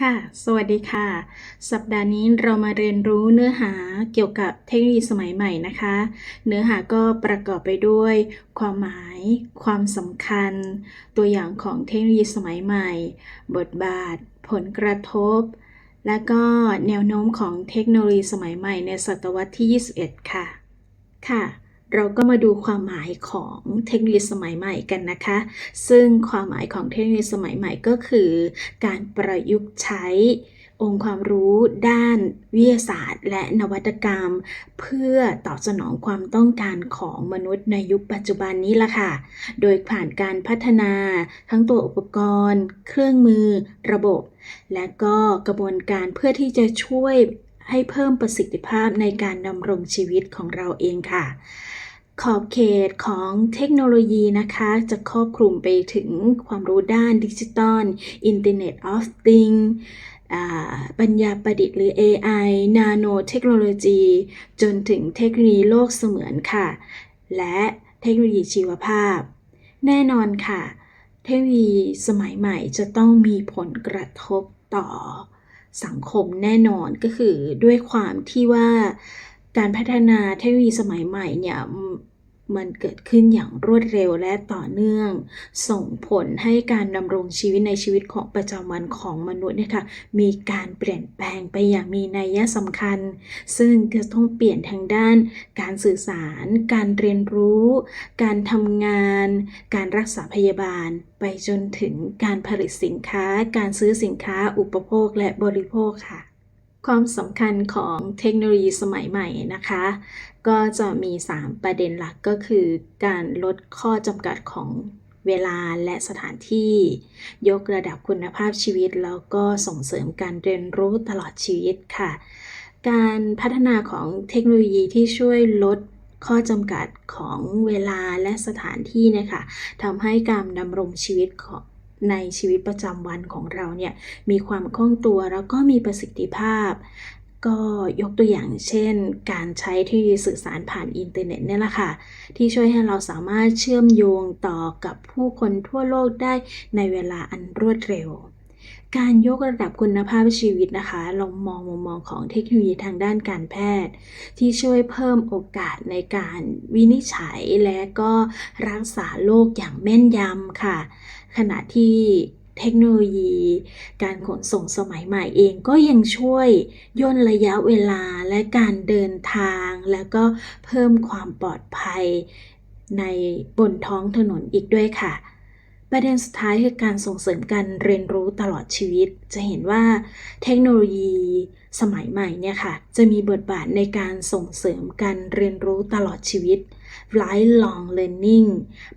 ค่ะ สวัสดีค่ะ สัปดาห์นี้เรามาเรียนรู้เนื้อหาเกี่ยวกับเทคโนโลยีสมัยใหม่นะคะ เนื้อหาก็ประกอบไปด้วย ความหมาย ความสำคัญ ตัวอย่างของเทคโนโลยีสมัยใหม่ บทบาท ผลกระทบ และก็แนวโน้มของเทคโนโลยีสมัยใหม่ในศตวรรษที่ 21 ค่ะ ค่ะ เราก็มาดูความหมายของเทคโนโลยีสมัยใหม่กันนะคะ ซึ่งความหมายของเทคโนโลยีสมัยใหม่ก็คือ การประยุกต์ใช้องค์ความรู้ด้านวิทยาศาสตร์ และนวัตกรรม เพื่อตอบสนองความต้องการของมนุษย์ในยุคปัจจุบันนี้ละค่ะ โดยผ่านการพัฒนาทั้งตัวอุปกรณ์ เครื่องมือ ระบบ และก็กระบวนการเพื่อที่จะช่วยให้เพิ่มประสิทธิภาพในการดำรงชีวิตของเราเองค่ะ ขอบเขตของเทคโนโลยีนะคะ จะครอบคลุมไปถึงความรู้ด้านดิจิตอล Internet of Things อ่าปัญญาประดิษฐ์หรือ AI นาโนเทคโนโลยี จนถึงเทคโนโลยีโลกเสมือนค่ะ และเทคโนโลยีชีวภาพ แน่นอนค่ะ เทคโนโลยีสมัยใหม่จะต้องมีผลกระทบต่อสังคมแน่นอนก็คือด้วยความที่ว่าการพัฒนาเทคโนโลยีสมัยใหม่เนี่ย มันเกิดขึ้นอย่างรวดเร็วและต่อเนื่อง ส่งผลให้การดำรงชีวิตในชีวิตของประจำวันของมนุษย์เนี่ยค่ะมีการเปลี่ยนแปลงไปอย่างมีนัยสำคัญ ซึ่งจะต้องเปลี่ยนทางด้าน การสื่อสาร การเรียนรู้ การทำงาน การรักษาพยาบาล ไปจนถึงการผลิตสินค้า การซื้อสินค้าอุปโภคและบริโภคค่ะความสำคัญของเทคโนโลยีสมัยใหม่นะคะ ก็จะมี 3 ประเด็นหลักก็คือ การลดข้อจำกัดของเวลาและสถานที่ ยกระดับคุณภาพชีวิต แล้วก็ส่งเสริมการเรียนรู้ตลอดชีวิตค่ะ การพัฒนาของเทคโนโลยีที่ช่วยลดข้อจำกัดของเวลาและสถานที่เนะคะทำให้การดำรงชีวิตของในชีวิตประจำวันของเราเนี่ยมีความคล่องตัวแล้วก็มีประสิทธิภาพ ก็ยกตัวอย่างเช่น การใช้เทคโนโลยีสื่อสารผ่านอินเทอร์เน็ตเนี่ยแหละค่ะ ที่ช่วยให้เราสามารถเชื่อมโยงต่อกับผู้คนทั่วโลกได้ในเวลาอันรวดเร็ว การยกระดับคุณภาพชีวิตนะคะ เรามองมุมมองของเทคโนโลยีทางด้านการแพทย์ ที่ช่วยเพิ่มโอกาสในการวินิจฉัยและก็รักษาโรคอย่างแม่นยำค่ะ ขณะที่ เทคโนโลยี การขนส่งสมัยใหม่เองก็ยังช่วยย่นระยะเวลาและการเดินทาง แล้วก็เพิ่มความปลอดภัยในบนท้องถนนอีกด้วยค่ะ ประเด็นสุดท้ายคือการส่งเสริมการเรียนรู้ตลอดชีวิต จะเห็นว่าเทคโนโลยีสมัยใหม่เนี่ยค่ะ จะมีบทบาทในการส่งเสริมการเรียนรู้ตลอดชีวิต lifelong learning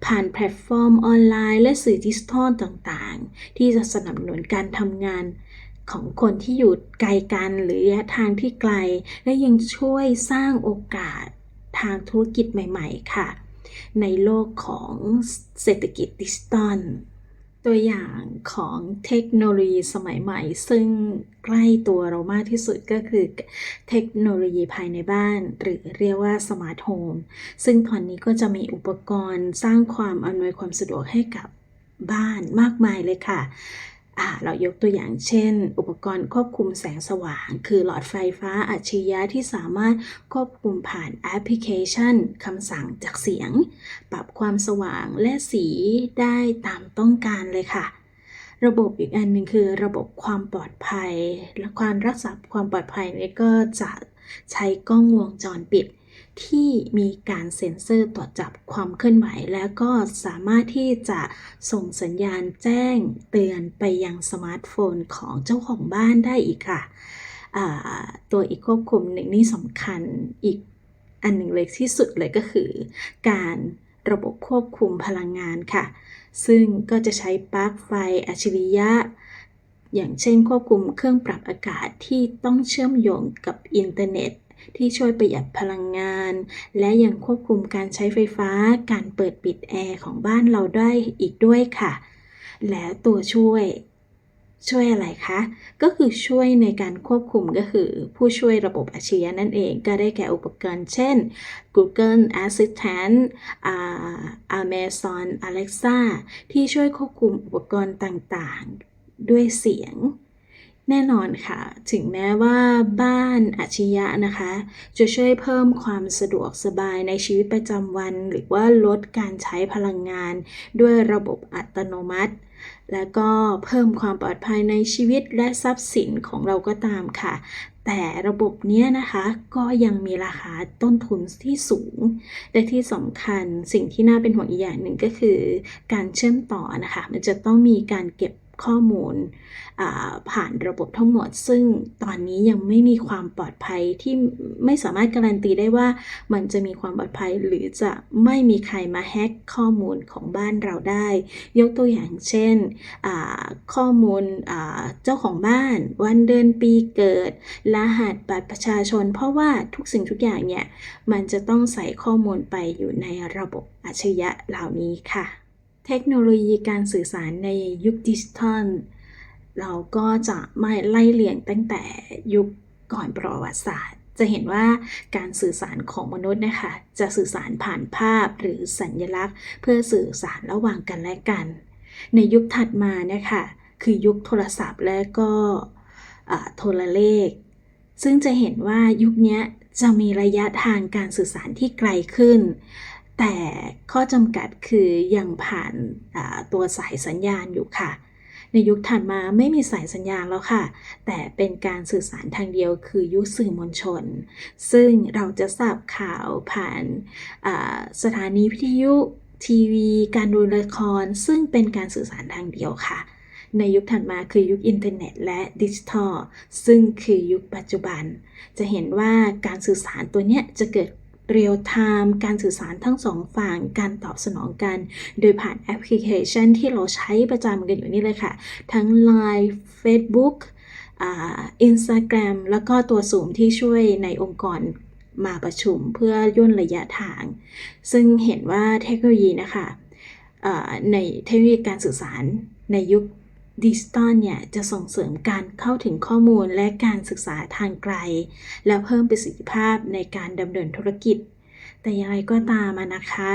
ผ่านแพลตฟอร์มออนไลน์และสื่อดิจิทัลต่างๆ ที่จะสนับสนุนการทำงานของคนที่อยู่ไกลกันหรือระยะทางที่ไกล และยังช่วยสร้างโอกาสทางธุรกิจใหม่ ๆ ค่ะ ในโลกของเศรษฐกิจดิจิตอล ตัวอย่างของเทคโนโลยีสมัยใหม่ ซึ่งใกล้ตัวเรามากที่สุดก็คือเทคโนโลยีภายในบ้าน หรือเรียกว่าสมาร์ทโฮมซึ่งตอนนี้ก็จะมีอุปกรณ์สร้างความอำนวยความสะดวกให้กับบ้านมากมายเลยค่ะ เรายกตัวอย่างเช่น อุปกรณ์ควบคุมแสงสว่าง คือหลอดไฟฟ้าอัจฉริยะที่สามารถควบคุมผ่านแอปพลิเคชันคำสั่งจากเสียง ปรับความสว่างและสีได้ตามต้องการเลยค่ะ ระบบอีกอันหนึ่งคือระบบความปลอดภัย และความรักษาความปลอดภัยนี่ก็จะใช้กล้องวงจรปิด ที่มีการเซ็นเซอร์ตรวจจับความเคลื่อนไหว แล้วก็สามารถที่จะส่งสัญญาณแจ้งเตือนไปยังสมาร์ทโฟนของเจ้าของบ้านได้อีกค่ะ ตัวอีกควบคุมหนึ่งนี่สำคัญอีกอันหนึ่งเลยที่สุดเลยก็คือ การระบบควบคุมพลังงานค่ะ ซึ่งก็จะใช้ปลั๊กไฟอัจฉริยะ อย่างเช่นควบคุมเครื่องปรับอากาศที่ต้องเชื่อมโยงกับอินเทอร์เน็ต ที่ช่วยประหยัดพลังงาน และยังควบคุมการใช้ไฟฟ้า การเปิดปิดแอร์ของบ้านเราได้อีกด้วยค่ะ และตัวช่วยช่วยอะไรคะ ก็คือช่วยในการควบคุมก็คือผู้ช่วยระบบอัจฉริยะนั่นเอง ก็ได้แก่อุปกรณ์เช่น Google Assistant อา Amazon Alexa ที่ช่วยควบคุมอุปกรณ์ต่างๆ ด้วยเสียง แน่นอนค่ะ ถึงแม้ว่าบ้านอัจฉริยะนะคะ จะช่วยเพิ่มความสะดวกสบายในชีวิตประจำวัน หรือว่าลดการใช้พลังงาน ด้วยระบบอัตโนมัติ และก็เพิ่มความปลอดภัยในชีวิตและทรัพย์สินของเราก็ตามค่ะ แต่ระบบเนี้ยนะคะก็ยังมีราคาต้นทุนที่สูง และที่สำคัญสิ่งที่น่าเป็นห่วงอีกอย่างหนึ่งก็คือ การเชื่อมต่อนะคะ มันจะต้องมีการเก็บ ข้อมูลผ่านระบบทั้งหมด ซึ่งตอนนี้ยังไม่มีความปลอดภัยที่ไม่สามารถการันตีได้ว่ามันจะมีความปลอดภัยหรือจะไม่มีใครมาแฮ็กข้อมูลของบ้านเราได้ ยกตัวอย่างเช่น ข้อมูลเจ้าของบ้าน วันเดือนปีเกิด รหัสบัตรประชาชน เพราะว่าทุกสิ่งทุกอย่างเนี่ยมันจะต้องใส่ข้อมูลไปอยู่ในระบบอัจฉริยะเหล่านี้ค่ะ เทคโนโลยีการสื่อสารในยุคดิจิทัล เราก็จะไม่ไล่เลียงตั้งแต่ยุคก่อนประวัติศาสตร์ จะเห็นว่าการสื่อสารของมนุษย์นะคะ จะสื่อสารผ่านภาพหรือสัญลักษณ์ เพื่อสื่อสารระหว่างกันและกัน ในยุคถัดมาเนี่ยค่ะคือยุคโทรศัพท์และก็โทรเลข ซึ่งจะเห็นว่ายุคนี้จะมีระยะทางการสื่อสารที่ไกลขึ้น แต่ข้อจำกัดคือยังผ่านตัวสายสัญญาณอยู่ค่ะ ในยุคถัดมาไม่มีสายสัญญาณแล้วค่ะ แต่เป็นการสื่อสารทางเดียวคือยุคสื่อมวลชน ซึ่งเราจะทราบข่าวผ่านสถานีวิทยุทีวี การดูละคร ซึ่งเป็นการสื่อสารทางเดียวค่ะ ในยุคถัดมาคือยุคอินเทอร์เน็ตและดิจิทัล ซึ่งคือยุคปัจจุบัน จะเห็นว่าการสื่อสารตัวเนี้ยจะเกิด เรียลไทม์การสื่อสารทั้งสองฝั่งการตอบสนองกัน โดยผ่านแอปพลิเคชันที่เราใช้ประจำกันอยู่นี่เลยค่ะ ทั้ง Line Facebook อ่า Instagram แล้วก็ตัวสูมที่ช่วยในองค์กรมาประชุมเพื่อย่นระยะทาง ซึ่งเห็นว่าเทคโนโลยีนะคะในเทคโนโลยีการสื่อสารในยุค ดิจิตอลเนี่ยจะส่งเสริมการเข้าถึงข้อมูลและการศึกษาทางไกล และเพิ่มประสิทธิภาพในการดำเนินธุรกิจ แต่อย่างไรก็ตามนะคะ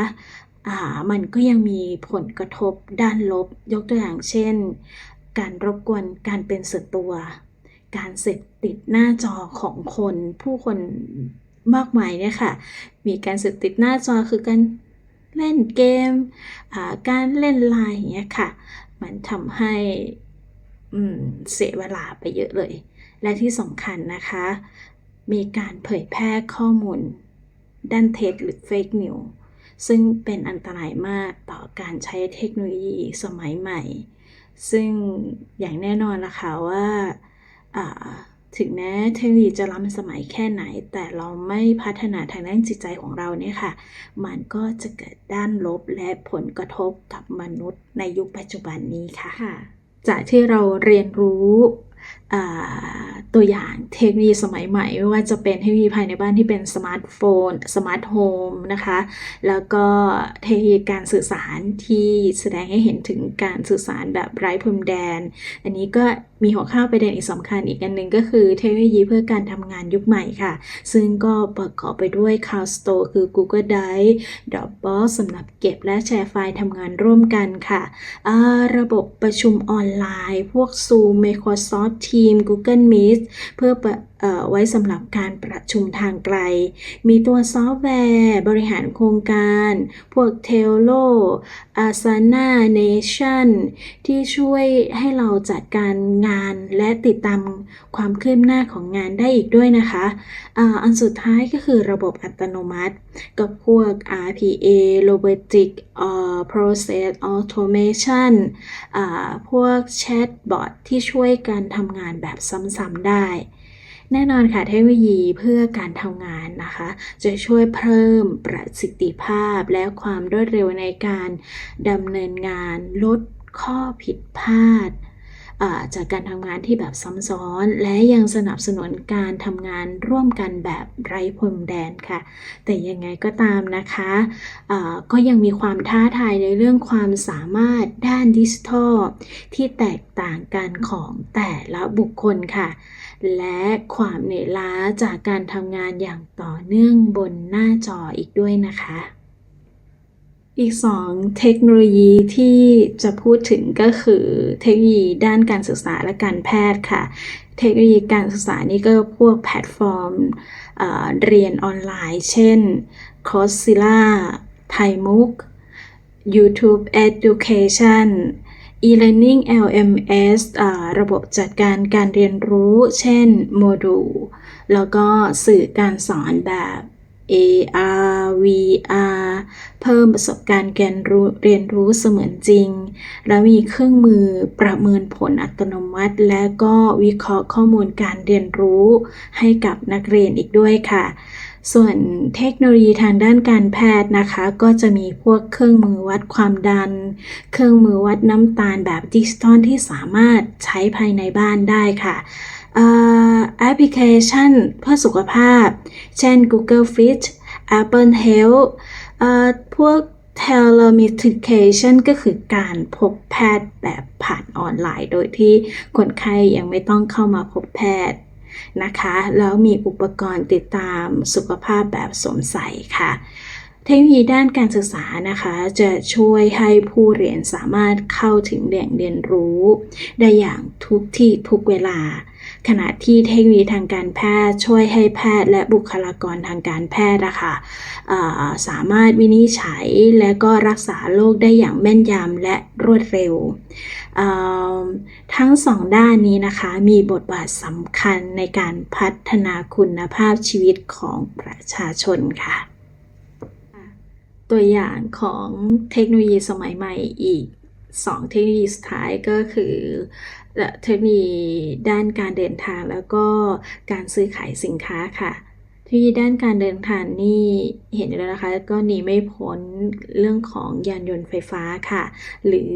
มันก็ยังมีผลกระทบด้านลบ ยกตัวอย่างเช่น การรบกวนการเป็นส่วนตัว การเสพติดหน้าจอของคน ผู้คนมากมายเนี่ยค่ะ มีการเสพติดหน้าจอคือการเล่นเกม การเล่นไลน์อย่างเงี้ยค่ะ มันทำให้เสียเวลาไปเยอะเลย และที่สำคัญนะคะ มีการเผยแพร่ข้อมูล ด้านเท็จหรือเฟกนิวซึ่งเป็นอันตรายมากต่อการใช้เทคโนโลยีสมัยใหม่ ซึ่งอย่างแน่นอนละค่ะว่าอ่า ถึงแม้เทคโนโลยีจะล้ำสมัยแค่ไหน แต่เราไม่พัฒนาทางด้านจิตใจของเราเนี่ยค่ะ มันก็จะเกิดด้านลบและผลกระทบกับมนุษย์ในยุคปัจจุบันนี้ค่ะ จากที่เราเรียนรู้อ่าตัวอย่างเทคโนโลยีสมัยใหม่ ไม่ว่าจะเป็นเทคโนโลยีภายในบ้านที่เป็นสมาร์ทโฟน สมาร์ทโฮมนะคะ แล้วก็เทคโนโลยีการสื่อสารที่แสดงให้เห็นถึงการสื่อสารแบบไร้พรมแดน อันนี้ก็มีหัวข้อประเด็นอีกสำคัญอีกอันหนึ่งก็คือเทคโนโลยีเพื่อการทำงานยุคใหม่ค่ะ ซึ่งก็ประกอบไปด้วย Cloud Store คือ Google Drive Dropbox สำหรับเก็บและแชร์ไฟล์ทำงานร่วมกันค่ะ ระบบประชุมออนไลน์ พวก Zoom Microsoft Teams Google Meet เพื่อไว้สำหรับการประชุมทางไกล มีตัวซอฟต์แวร์ บริหารโครงการ พวก Trello Asana Nation ที่ช่วยให้เราจัดการงานและติดตามความคืบหน้าของงานได้อีกด้วยนะคะอันสุดท้ายก็คือระบบอัตโนมัติ กับพวก RPA Robotic Process Automation พวกแชทบอทที่ช่วยการทำงานแบบซ้ำๆได้ แน่นอนค่ะเทคโนโลยีเพื่อการทำงานนะคะ จะช่วยเพิ่มประสิทธิภาพและความรวดเร็วในการดำเนินงานลดข้อผิดพลาด จากการทำงานที่แบบซ้ำซ้อน และยังสนับสนุนการทำงานร่วมกันแบบไร้พรมแดนค่ะ แต่ยังไงก็ตามนะคะอ่าก็ยังมีความท้าทายในเรื่องความสามารถด้านดิจิทัล ที่แตกต่างกันของแต่ละบุคคลค่ะ และความเหนื่อยล้าจากการทำงานอย่างต่อเนื่องบนหน้าจออีกด้วยนะคะ อีก 2 เทคโนโลยีที่จะพูดถึงก็คือเทคโนโลยีด้านการศึกษาและการแพทย์ค่ะ เทคโนโลยีการศึกษานี่ก็พวกแพลตฟอร์มเเรียนออนไลน์ เช่น Coursera ThaiMook YouTube Education e-learning LMS อ่าระบบจัดการการเรียนรู้ เช่น Moodle แล้วก็สื่อการสอนแบบ AR VR เพิ่มประสบการณ์การเรียนรู้เสมือนจริง และมีเครื่องมือประเมินผลอัตโนมัติ และก็วิเคราะห์ข้อมูลการเรียนรู้ให้กับนักเรียนอีกด้วยค่ะส่วนเทคโนโลยีทางด้านการแพทย์นะคะ ก็จะมีพวกเครื่องมือวัดความดัน เครื่องมือวัดน้ำตาลแบบดิจิตอลที่สามารถใช้ภายในบ้านได้ค่ะ แอปพลิเคชันเพื่อสุขภาพ เช่น Google Fit Apple Health พวก telemedication ก็คือการพบแพทย์แบบผ่านออนไลน์ โดยที่คนไข้ยังไม่ต้องเข้ามาพบแพทย์นะคะ แล้วมีอุปกรณ์ติดตามสุขภาพแบบสวมใส่ค่ะ เทคโนโลยีด้านการศึกษานะคะ จะช่วยให้ผู้เรียนสามารถเข้าถึงแหล่งเรียนรู้ ได้อย่างทุกที่ทุกเวลา ขณะที่เทคโนโลยีทางการแพทย์ช่วยให้แพทย์และบุคลากรทางการแพทย์นะคะสามารถวินิจฉัยและก็รักษาโรคได้อย่างแม่นยำและรวดเร็ว ทั้งสองด้านนี้นะคะมีบทบาทสำคัญในการพัฒนาคุณภาพชีวิตของประชาชนค่ะตัวอย่างของเทคโนโลยีสมัยใหม่อีก 2 เทคโนโลยีสุดท้ายก็คือ เทคโนโลยีด้านการเดินทางแล้วก็การซื้อขายสินค้าค่ะที่ด้านการเดินทางนี่เห็นแล้วนะคะก็หนีไม่พ้นเรื่องของยานยนต์ไฟฟ้าค่ะ หรือ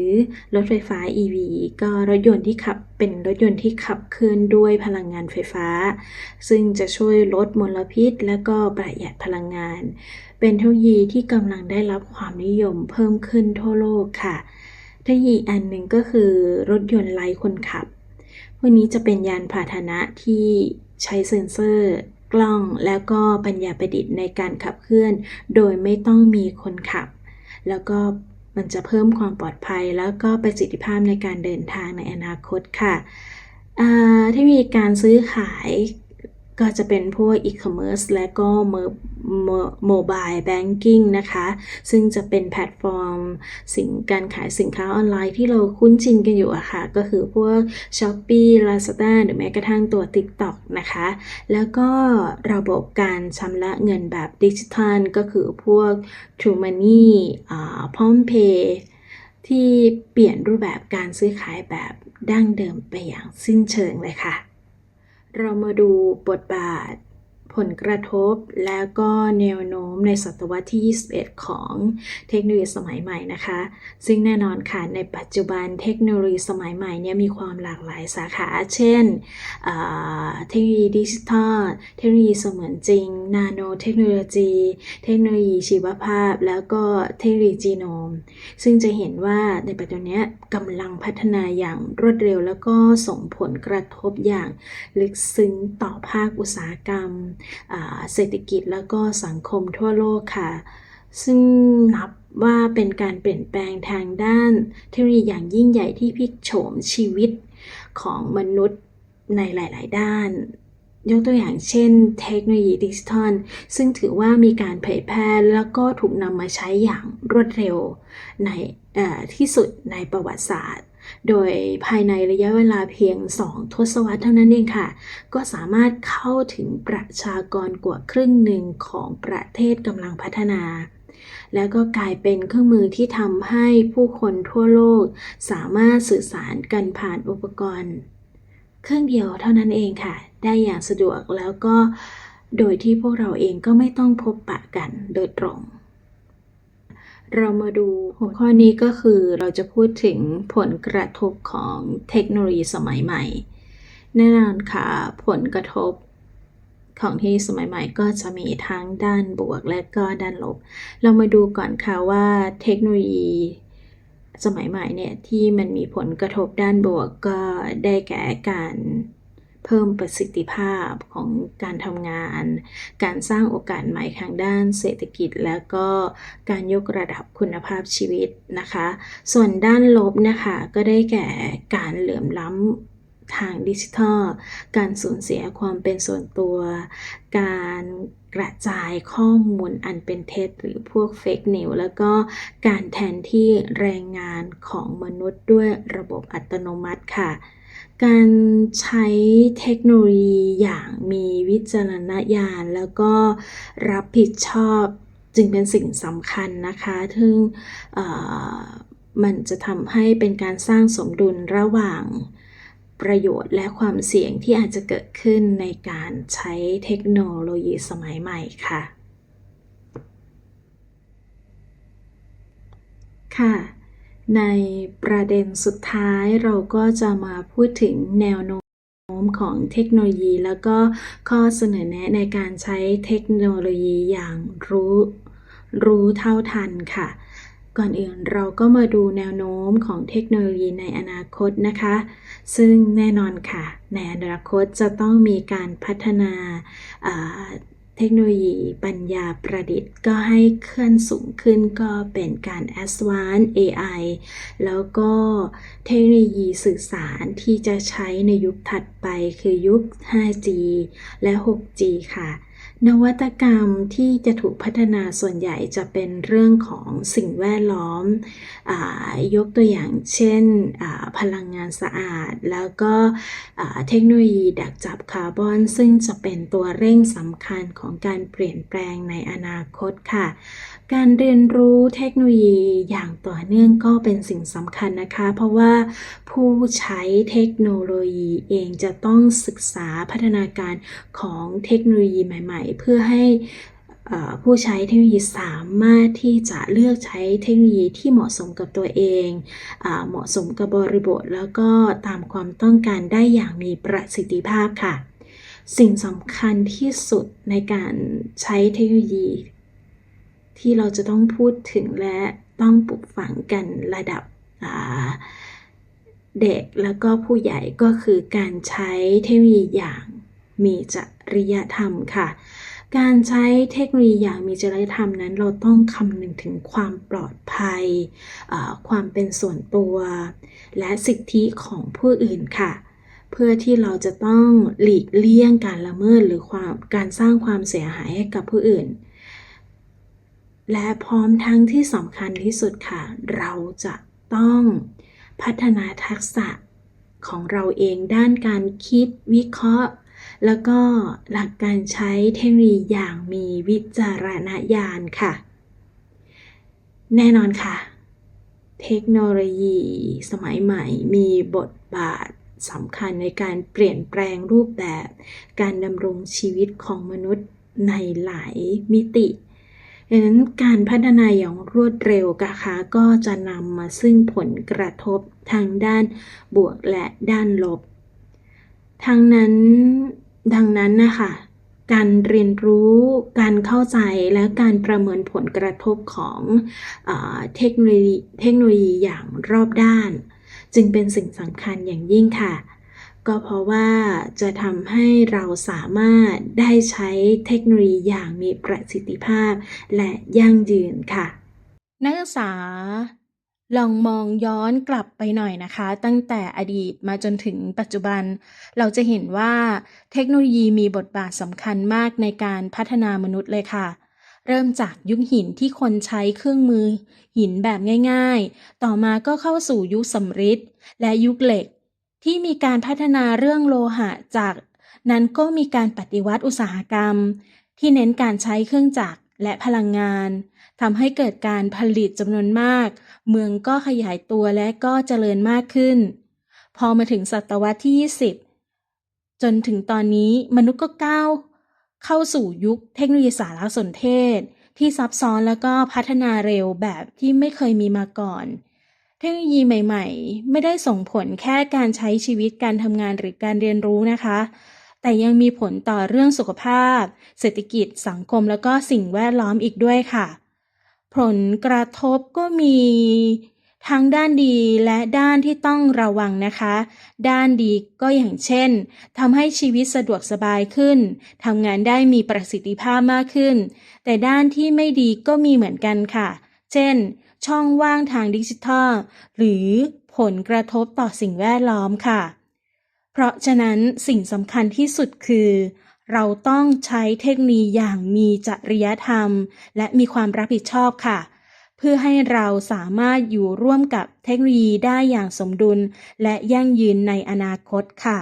รถไฟฟ้า EV ก็รถยนต์ที่ขับเป็นรถยนต์ที่ขับเคลื่อนด้วยพลังงานไฟฟ้า ซึ่งจะช่วยลดมลพิษ และก็ประหยัดพลังงาน เป็นเทคโนโลยีที่กำลังได้รับความนิยมเพิ่มขึ้นทั่วโลกค่ะ เทคโนโลยีอันหนึ่งก็คือรถยนต์ไร้คนขับ พวกนี้จะเป็นยานพาหนะที่ใช้เซ็นเซอร์ กล้องแล้วก็ปัญญาประดิษฐ์ในการขับเคลื่อน โดยไม่ต้องมีคนขับ แล้วก็มันจะเพิ่มความปลอดภัย แล้วก็ประสิทธิภาพในการเดินทางในอนาคตค่ะที่มีการซื้อขาย ก็จะเป็นพวกอีคอมเมิร์ซและก็โมบายแบงกิ้งนะคะ ซึ่งจะเป็นแพลตฟอร์ม สินการขายสินค้าออนไลน์ที่เราคุ้นชินกันอยู่อะคะ่ะ ก็คือพวก s h อ p e e Lazada หรือแม้กระทั่งตัว TikTok นะคะ แล้วก็ระบบการชำระเงินแบบดิจิทัล ก็คือพวก True Money พร้อมเพย์ที่เปลี่ยนรูปแบบการซื้อขายแบบดั้งเดิมไปอย่างสิ้นเชิงเลยค่ะ เรามาดูบทบาท ผลกระทบแล้วก็แนวโน้มในศตวรรษที่ 21 ของเทคโนโลยีสมัยใหม่นะคะ ซึ่งแน่นอนค่ะในปัจจุบันเทคโนโลยีสมัยใหม่เนี่ยมีความหลากหลายสาขา เช่นเทคโนโลยีดิจิทัล เทคโนโลยีเสมือนจริง นาโนเทคโนโลยี เทคโนโลยีชีวภาพ แล้วก็เทคโนโลยีจีโนม ซึ่งจะเห็นว่าในปัจจุบันนี้กำลังพัฒนาอย่างรวดเร็ว แล้วก็ส่งผลกระทบอย่างลึกซึ้งต่อภาคอุตสาหกรรมเศรษฐกิจแล้วก็สังคมทั่วโลกค่ะ ซึ่งนับว่าเป็นการเปลี่ยนแปลงทางด้านเทคโนโลยีอย่างยิ่งใหญ่ที่พลิกโฉมชีวิตของมนุษย์ในหลาย ๆ ด้าน ยกตัวอย่างเช่นเทคโนโลยีดิจิทัล ซึ่งถือว่ามีการเผยแพร่แล้วก็ถูกนำมาใช้อย่างรวดเร็วในที่สุดในประวัติศาสตร์ โดยภายในระยะเวลาเพียง 2 ทศวรรษเท่านั้นเองค่ะ ก็สามารถเข้าถึงประชากรกว่าครึ่งหนึ่งของประเทศกำลังพัฒนาแล้วก็กลายเป็นเครื่องมือที่ทำให้ผู้คนทั่วโลก สามารถสื่อสารกันผ่านอุปกรณ์ เครื่องเดียวเท่านั้นเองค่ะ ได้อย่างสะดวกแล้วก็โดยที่พวกเราเองก็ไม่ต้องพบปะกันโดยตรง เรามาดูหัวข้อนี้ก็คือเราจะพูดถึงผลกระทบของเทคโนโลยีสมัยใหม่ แน่นอนค่ะ ผลกระทบของที่สมัยใหม่ก็จะมีทั้งด้านบวกและก็ด้านลบ เรามาดูก่อนค่ะว่าเทคโนโลยี สมัยใหม่เนี่ยที่มันมีผลกระทบด้านบวกก็ได้แก่การ เพิ่มประสิทธิภาพของการทำงาน การสร้างโอกาสใหม่ทางด้านเศรษฐกิจ แล้วก็การยกระดับคุณภาพชีวิตนะคะ ส่วนด้านลบนะคะก็ได้แก่การเหลื่อมล้ำทางดิจิทัล การสูญเสียความเป็นส่วนตัว การกระจายข้อมูลอันเป็นเท็จหรือพวกเฟกนิวแล้วก็การแทนที่แรงงานของมนุษย์ด้วยระบบอัตโนมัติค่ะ การใช้เทคโนโลยีอย่างมีวิจารณญาณ แล้วก็รับผิดชอบจึงเป็นสิ่งสำคัญนะคะ ซึ่งมันจะทำให้เป็นการสร้างสมดุลระหว่างประโยชน์และความเสี่ยงที่อาจจะเกิดขึ้นในการใช้เทคโนโลยีสมัยใหม่ค่ะ ค่ะ ในประเด็นสุดท้ายเราก็จะมาพูดถึงแนวโน้มของเทคโนโลยี แล้วก็ข้อเสนอแนะในการใช้เทคโนโลยีอย่างรู้รู้เท่าทันค่ะ ก่อนอื่นเราก็มาดูแนวโน้มของเทคโนโลยีในอนาคตนะคะ ซึ่งแน่นอนค่ะ ในอนาคตจะต้องมีการพัฒนา เทคโนโลยีปัญญาประดิษฐ์ก็ให้เคลื่อนสูงขึ้นก็เป็นการ a d v a n c e AI แล้วก็เทคโนโลยีสื่อสารที่จะใช้ในยุคถัดไปคือยุค 5G และ 6G ค่ะ นวัตกรรมที่จะถูกพัฒนาส่วนใหญ่จะเป็นเรื่องของสิ่งแวดล้อมอยกตัวอย่างเช่นพลังงานสะอาด แล้วก็เทคโนโลยีดักจับคาร์บอน ซึ่งจะเป็นตัวเร่งสำคัญของการเปลี่ยนแปลงในอนาคตค่ะ การเรียนรู้เทคโนโลยีอย่างต่อเนื่องก็เป็นสิ่งสำคัญนะคะ เพราะว่าผู้ใช้เทคโนโลยีเองจะต้องศึกษาพัฒนาการของเทคโนโลยีใหม่ ๆ เพื่อให้ผู้ใช้เทคโนโลยีสามารถที่จะเลือกใช้เทคโนโลยีที่เหมาะสมกับตัวเองอเหมาะสมกับบริบท แล้วก็ตามความต้องการได้อย่างมีประสิทธิภาพค่ะ สิ่งสำคัญที่สุดในการใช้เทคโนโลยี ที่เราจะต้องพูดถึงและต้องปลูกฝังกันระดับเด็กแล้วก็ผู้ใหญ่ก็คือการใช้เทคโนโลยีอย่างมีจริยธรรมค่ะ การใช้เทคโนโลยีอย่างมีจริยธรรมนั้น เราต้องคำนึงถึงความปลอดภัย ความเป็นส่วนตัว และสิทธิของผู้อื่นค่ะ เพื่อที่เราจะต้องหลีกเลี่ยงการละเมิดหรือความการสร้างความเสียหายให้กับผู้อื่น และพร้อมทั้งที่สำคัญที่สุดค่ะ เราจะต้องพัฒนาทักษะของเราเองด้านการคิดวิเคราะห์ แล้วก็หลักการใช้เทคโนโลยีอย่างมีวิจารณญาณค่ะ แน่นอนค่ะ เทคโนโลยีสมัยใหม่มีบทบาทสำคัญในการเปลี่ยนแปลงรูปแบบ การดำรงชีวิตของมนุษย์ในหลายมิติ ดังนั้นการพัฒนาอย่างรวดเร็วนะคะก็จะนำมาซึ่งผลกระทบทางด้านบวกและด้านลบ ทั้งนั้นดังนั้นนะคะการเรียนรู้ การเข้าใจ และการประเมินผลกระทบของอเทคโนโลยีเทคโนโลยีอย่างรอบด้าน จึงเป็นสิ่งสำคัญอย่างยิ่งค่ะ ก็เพราะว่าจะทำให้เราสามารถได้ใช้เทคโนโลยีอย่างมีประสิทธิภาพ และยั่งยืนค่ะ นักศึกษาลองมองย้อนกลับไปหน่อยนะคะ ตั้งแต่อดีตมาจนถึงปัจจุบัน เราจะเห็นว่าเทคโนโลยีมีบทบาทสำคัญมากในการพัฒนามนุษย์เลยค่ะ เริ่มจากยุคหินที่คนใช้เครื่องมือหินแบบง่าย ๆ ต่อมาก็เข้าสู่ยุคสำริดและยุคเหล็ก ที่มีการพัฒนาเรื่องโลหะจากนั้นก็มีการปฏิวัติอุตสาหกรรม ที่เน้นการใช้เครื่องจักรและพลังงานทำให้เกิดการผลิตจำนวนมาก เมืองก็ขยายตัวและก็เจริญมากขึ้น พอมาถึงศตวรรษที่ 20 จนถึงตอนนี้มนุษย์ก็ก้าวเข้าสู่ยุคเทคโนโลยีสารสนเทศ ที่ซับซ้อนแล้วก็พัฒนาเร็วแบบที่ไม่เคยมีมาก่อน เทคโนโลยีใหม่ ๆ ไม่ได้ส่งผลแค่การใช้ชีวิตการทำงานหรือการเรียนรู้นะคะ แต่ยังมีผลต่อเรื่องสุขภาพ เศรษฐกิจสังคมแล้วก็สิ่งแวดล้อมอีกด้วยค่ะ ผลกระทบก็มีทั้งด้านดีและด้านที่ต้องระวังนะคะ ด้านดีก็อย่างเช่นทำให้ชีวิตสะดวกสบายขึ้นทำงานได้มีประสิทธิภาพมากขึ้น แต่ด้านที่ไม่ดีก็มีเหมือนกันค่ะ เช่น ช่องว่างทางดิจิทัล หรือผลกระทบต่อสิ่งแวดล้อมค่ะ เพราะฉะนั้นสิ่งสำคัญที่สุดคือ เราต้องใช้เทคโนโลยีอย่างมีจริยธรรม และมีความรับผิดชอบค่ะ เพื่อให้เราสามารถอยู่ร่วมกับเทคโนโลยีได้อย่างสมดุล และยั่งยืนในอนาคตค่ะ